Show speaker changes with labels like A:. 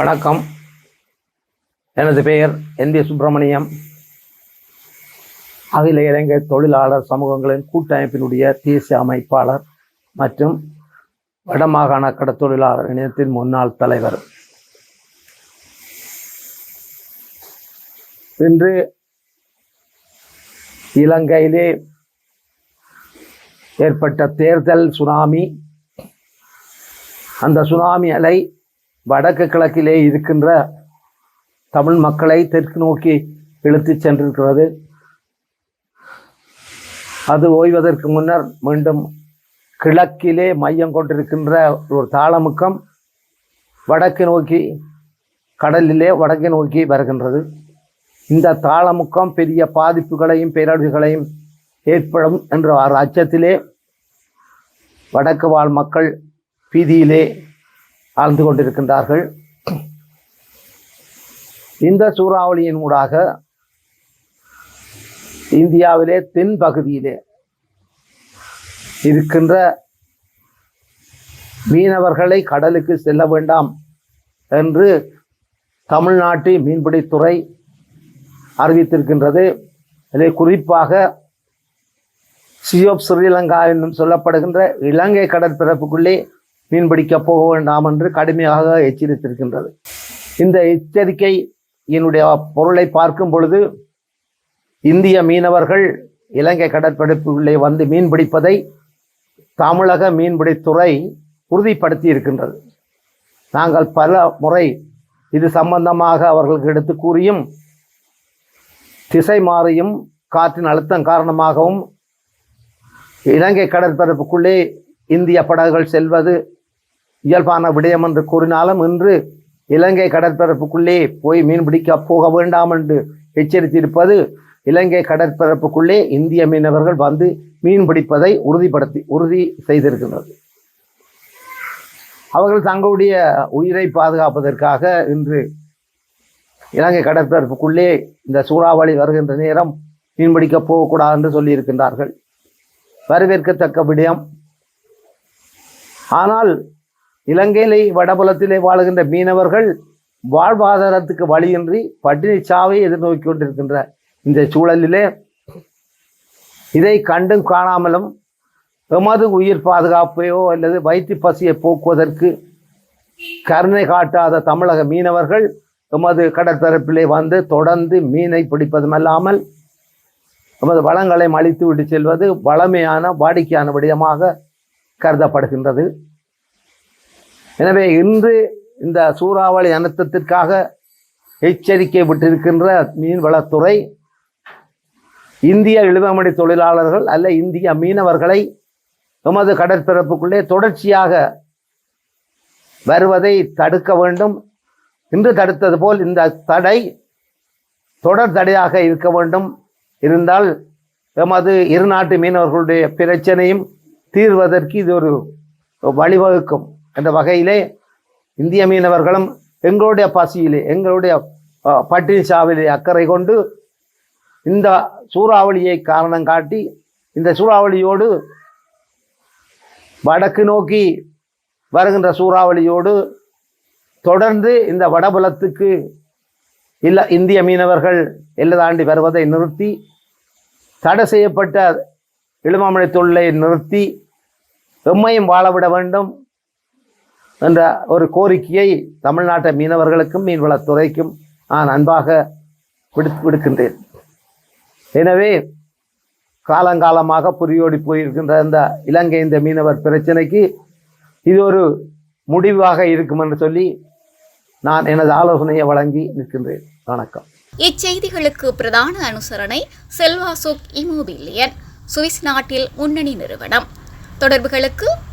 A: வணக்கம். எனது பெயர் என் வி சுப்பிரமணியம். அகில இலங்கை தொழிலாளர் சமூகங்களின் கூட்டமைப்பினுடைய தேசிய அமைப்பாளர் மற்றும் வடமாகாண கடத்தொழிலாளர் இணையத்தின் முன்னாள் தலைவர். இன்று இலங்கையிலே ஏற்பட்ட தேர்தல் சுனாமி. அந்த சுனாமி அலை வடக்கு கிழக்கிலே இருக்கின்ற தமிழ் மக்களை தெற்கு நோக்கி இழுத்துச் சென்றிருக்கிறது. அது ஓய்வதற்கு முன்னர் மீண்டும் கிழக்கிலே மையம் கொண்டிருக்கின்ற ஒரு தாளமுக்கம் வடக்கு நோக்கி கடலிலே வடக்கு நோக்கி வருகின்றது. இந்த தாளமுக்கம் பெரிய பாதிப்புகளையும் பேரழிவுகளையும் ஏற்படும் என்ற அச்சத்திலே வடக்கு வாழ் மக்கள் பீதியிலே ஆழ்ந்து கொண்டிருக்கின்றார்கள். இந்த சூறாவளியின் ஊடாக இந்தியாவிலே தென் பகுதியிலே இருக்கின்ற மீனவர்களை கடலுக்கு செல்ல வேண்டாம் என்று தமிழ்நாட்டு மீன்பிடித்துறை அறிவித்திருக்கின்றது. இதை குறிப்பாக சியோப் ஸ்ரீலங்கா என்னும் சொல்லப்படுகின்ற இலங்கை கடற்பரப்புக்குள்ளே மீன்பிடிக்க போக வேண்டாம் என்று கடுமையாக எச்சரித்திருக்கின்றது. இந்த எச்சரிக்கை என்னுடைய பொருளை பார்க்கும் பொழுது இந்திய மீனவர்கள் இலங்கை கடற்பரப்புக்குள்ளே வந்து மீன் பிடிப்பதை தமிழக மீன்பிடித்துறை உறுதிப்படுத்தி இருக்கின்றது நாங்கள் பல முறை இது சம்பந்தமாக அவர்களுக்கு எடுத்து கூறியும் திசை மாறியும் காற்றின் அழுத்தம் காரணமாகவும் இலங்கை கடற்பரப்புக்குள்ளே இந்திய படகுகள் செல்வது இயல்பான விடயம் என்று கூறினாலும் இன்று இலங்கை கடற்பரப்புக்குள்ளே போய் மீன்பிடிக்க போக வேண்டாம் என்று எச்சரித்திருப்பது இலங்கை கடற்பரப்புக்குள்ளே இந்திய மீனவர்கள் வந்து மீன் பிடிப்பதை உறுதிப்படுத்தி உறுதி செய்திருக்கின்றது. அவர்கள் தங்களுடைய உயிரை பாதுகாப்பதற்காக இன்று இலங்கை கடற்பரப்புக்குள்ளே இந்த சூறாவளி வருகின்ற நேரம் மீன்பிடிக்க போகக்கூடாது என்று சொல்லியிருக்கின்றார்கள். வரவேற்கத்தக்க விடயம். ஆனால் இலங்கையிலே வடபுலத்திலே வாழுகின்ற மீனவர்கள் வாழ்வாதாரத்துக்கு வழியின்றி பட்டினி சாவை எதிர்நோக்கி கொண்டிருக்கின்ற இந்த சூழலிலே இதை கண்டும் காணாமலும் எமது உயிர் பாதுகாப்பையோ அல்லது வயிற்று பசியை போக்குவதற்கு கருணை காட்டாத தமிழக மீனவர்கள் எமது கடற்பரப்பிலே வந்து தொடர்ந்து மீனை பிடிப்பதுமல்லாமல் எமது வளங்களை அழித்து விட்டு செல்வது வளமையான வாடிக்கையான விடயமாக கருதப்படுகின்றது. எனவே இன்று இந்த சூறாவளி அனர்த்தத்திற்காக எச்சரிக்கை விட்டிருக்கின்ற மீன்வளத்துறை இந்திய இழுவமடி தொழிலாளர்கள் அல்ல இந்திய மீனவர்களை எமது கடற்பரப்புக்குள்ளே தொடர்ச்சியாக வருவதை தடுக்க வேண்டும். இன்று தடுத்தது போல் இந்த தடை தொடர் தடையாக இருக்க வேண்டும். இருந்தால் எமது இரு நாட்டு மீனவர்களுடைய பிரச்சனையும் தீர்வதற்கு இது ஒரு வழிவகுக்கும். என்ற வகையிலே இந்திய மீனவர்களும் எங்களுடைய பசியிலே எங்களுடைய அஹ், பட்டினி சாவிலே அக்கறை கொண்டு இந்த சூறாவளியை காரணம் காட்டி இந்த சூறாவளியோடு வடக்கு நோக்கி வருகின்ற சூறாவளியோடு தொடர்ந்து இந்த வடபுலத்துக்கு இல்ல இந்திய மீனவர்கள் எல்லை தாண்டி வருவதை நிறுத்தி தடை செய்யப்பட்ட இளமாமலை தொழிலை நிறுத்தி எம்மையும் வாழவிட வேண்டும். என்ற ஒரு கோரிக்கையை தமிழ்நாட்டு மீனவர்களுக்கும் மீன்வளத்துறைக்கும் நான் அன்பாக விடு விடுக்கின்றேன். எனவே காலங்காலமாக புரியோடி போயிருக்கின்ற இந்த இலங்கை இந்த மீனவர் பிரச்சனைக்கு இது ஒரு முடிவாக இருக்கும் என்று சொல்லி நான் எனது ஆலோசனையை வழங்கி நிற்கின்றேன். வணக்கம்.
B: இச்செய்திகளுக்கு பிரதான அனுசரணை செல்வாசோக் இமோபிலியன் சுவிஸ் நாட்டில் முன்னணி நிறுவனம். தொடர்புகளுக்கு